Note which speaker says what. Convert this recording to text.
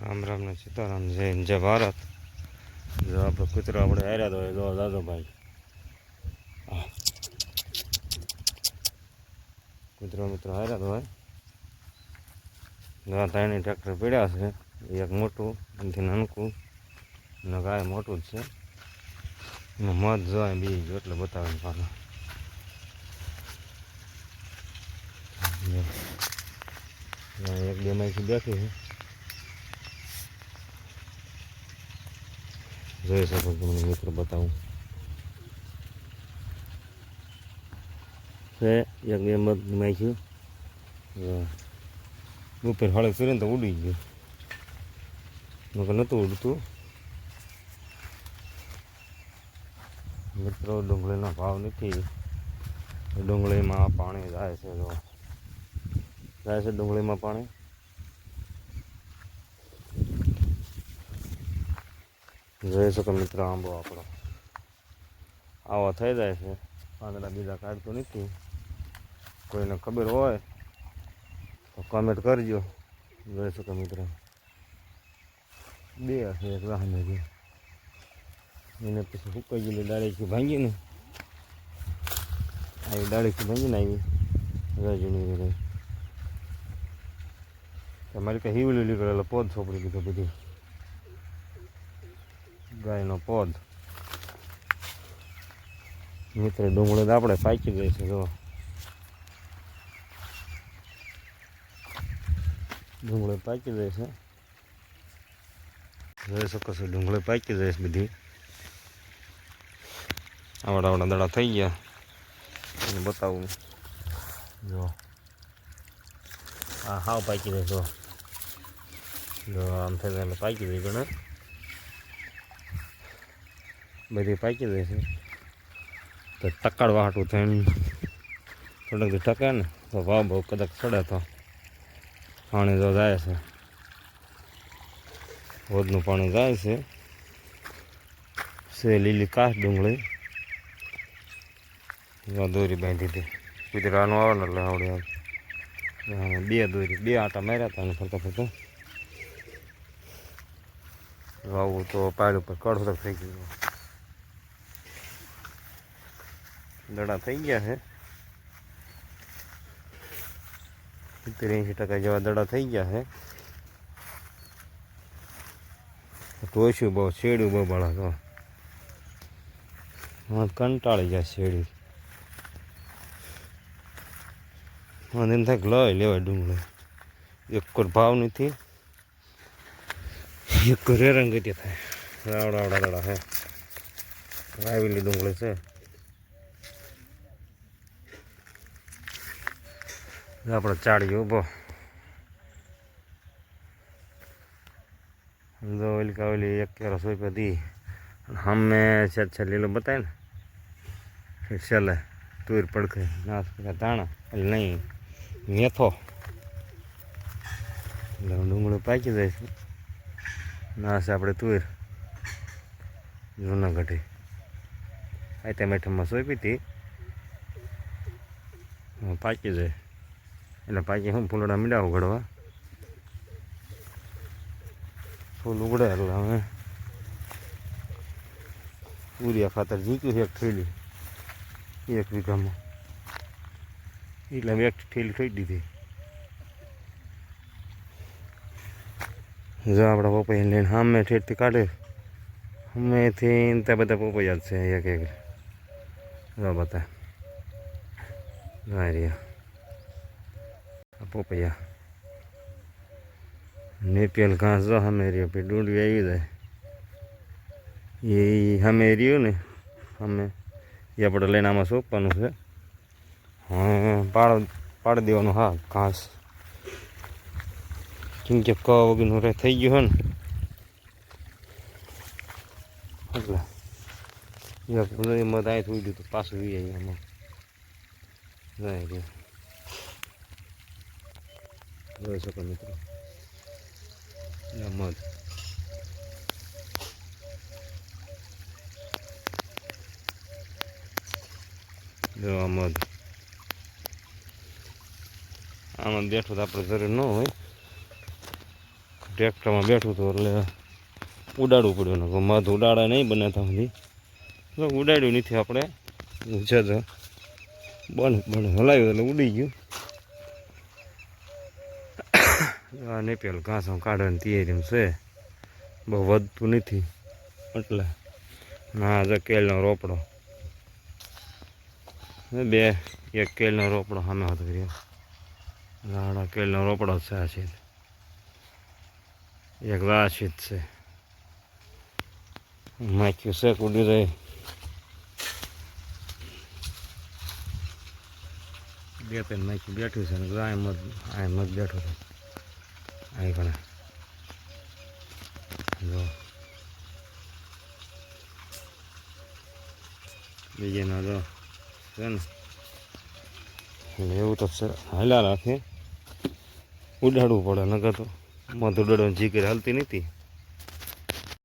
Speaker 1: રામ રામ ને સીતારામ જય જય ભારત. જો આપણે કૂતરો આપણે હાર્યા તો જો દાદો ભાઈ. કૂતરો મિત્રો હાર્યા તો હોય. જો ત્રણેય ટ્રેક્ટર પીડ્યા છે. એક મોટું, એનાથી નાનકું ગાય મોટું જ છે. એનું મધ જોવાય બીજું જો એટલે બતાવે પાછું. એક બે માહિતી બેઠી છે. જોઈ શકો તમને મિત્રો બતાવું. છે, એક, બે મત નાખ્યું. ઉપર હળે ફેરે તો ઉડી ગયું. નકર નહોતું ઉડતું. મિત્રો, ડુંગળીનો ભાવ નથી. ડુંગળીમાં પાણી જાય છે, જો. જાય છે ડુંગળીમાં પાણી? જોઈ શકો મિત્રો આંબો આપણો. આવો થઈ જાય છે. પાંદડા બીજા કાઢતું નથી. કોઈને ખબર હોય તો કમેન્ટ કરજો. જોઈ શકો મિત્રો. બે હશે એક વાહન એને પછી સુકાઈ ગયેલી ડાળીથી ભાંગીને આવી ડાળીથી ભાંગીને આવી. રજની રહી તમારી કઈ હિવલી નીકળેલો પોદ છોપડી દીધો બધી. ગાયનો પોદ. મિત્ર ડુંગળી તો આપણે પાકી ગઈ છે જો. ડુંગળી પાકી જાય છે જોઈ શકો છો, ડુંગળી પાકી જાય છે બધી. આવડા આવડા દડા થઈ ગયા. એને બતાવું. જો. હા હાવ પાકી જાય જો. આમ થઈ જાય પાકી જાય ગણે બધી પાકી જાય છે. તો ટકાડવા હાટું થઈને થોડાક ટકે ને, તો ભાવ બહુ કદાચ ચડે તો પાણી જો જાય છે. વધનું પાણી જાય છે. છે લીલી કાચ ડુંગળી. દોરી બાંધી હતી. કુતરાનું આવે ને એટલે આવડે આવે બે દોરી, બે આટા માર્યા હતા ફરતા ફરતા. વાવું તો પાડ ઉપર કડફડ થઈ ગયું દડા થઈ ગયા છે સિત્તેર એંશી ટકા જેવા દડા થઈ ગયા છે ટોચ્યું બહુ શેડ્યું બહુ બળા તો. કંટાળી જાય શેડી મને એમ થાય લઈ લેવાય ડુંગળી. એક ભાવ નથી એક રેરંગ થાય. રાવડા આવડા દડા હે. લાવેલી ડુંગળી છે. આપણો ચાળી ઊભો જો ઓલી કાવલી એક કેરો સોપ્યો હતી હમે છે છે લીલો બતાય ને. ચાલે તુર પડખે. નાસ એટલે નહીં, મેથો. એટલે ડુંગળું પાકી જાય નાસ આપણે તુર. જૂનાગઢે. આ તે મેઠામાં સોંપી હતી પાકી જાય. એટલે પાકી હું ફૂલડા મીડા ઉઘડવા. ફૂલ ઉગડે એટલે હવે. યુરિયા ખાતર જીક્યું એક થેલી. એક વીઘામાં. એટલે મેં એક થેલી થઈ દીધી જો આપણા પપૈયા લઈને સામે ઠેઠથી કાઢે. સામેથી ત્યાં બધા પપૈયા જ છે એક એક. જો આ રહ્યા. પોપૈયા. નેપિયલ ઘાસ જો સામે રહ્યો પછી ડુંડી આવી જાય. એ સામે રહ્યું ને, અમે એ આપણે લઈને આમાં સોંપવાનું છે. હા, પાડ, પાડી દેવાનું હા, ઘાસ. કેમ કે ક વગરનું રે થઈ ગયું હોય ને. એટલે એક મત અહીં થઈ ગયું તો પાછું આવી આવી આમાં જાય જોઈ શકો મિત્રો. મધ. જો મધ. આમાં બેઠું તો આપણે જરૂર ન હોય. ટ્રેક્ટરમાં બેઠું હતું એટલે ઉડાડવું પડ્યું. ને મધ ઉડાડે નહીં બને ત્યાં સુધી ઉડાડ્યું નથી આપણે. છે તો બને બને હલાવ્યું એટલે ઉડી ગયું. આ નેપેલ ઘાસો કાઢવાની તૈયારી છે. બહુ વધતું નથી. એટલે ના જો કેળનો રોપડો. બે, એક કેળનો રોપડો સામે હતો કર્યો રાણા કેળનો રોપડો છે આ છે. એક રાશિત છે. માખ્યું છે કુડી રહી. બે ત્રણ માખ્યું બેઠું છે ને ગાય મત આ મત બેઠો અહીં ઘણા જો બીજાના જો છે ને એવું તો છે હાલ્યા રાખે ઉડાડવું પડે નગર તો મધુડો જીગર હાલતી નથી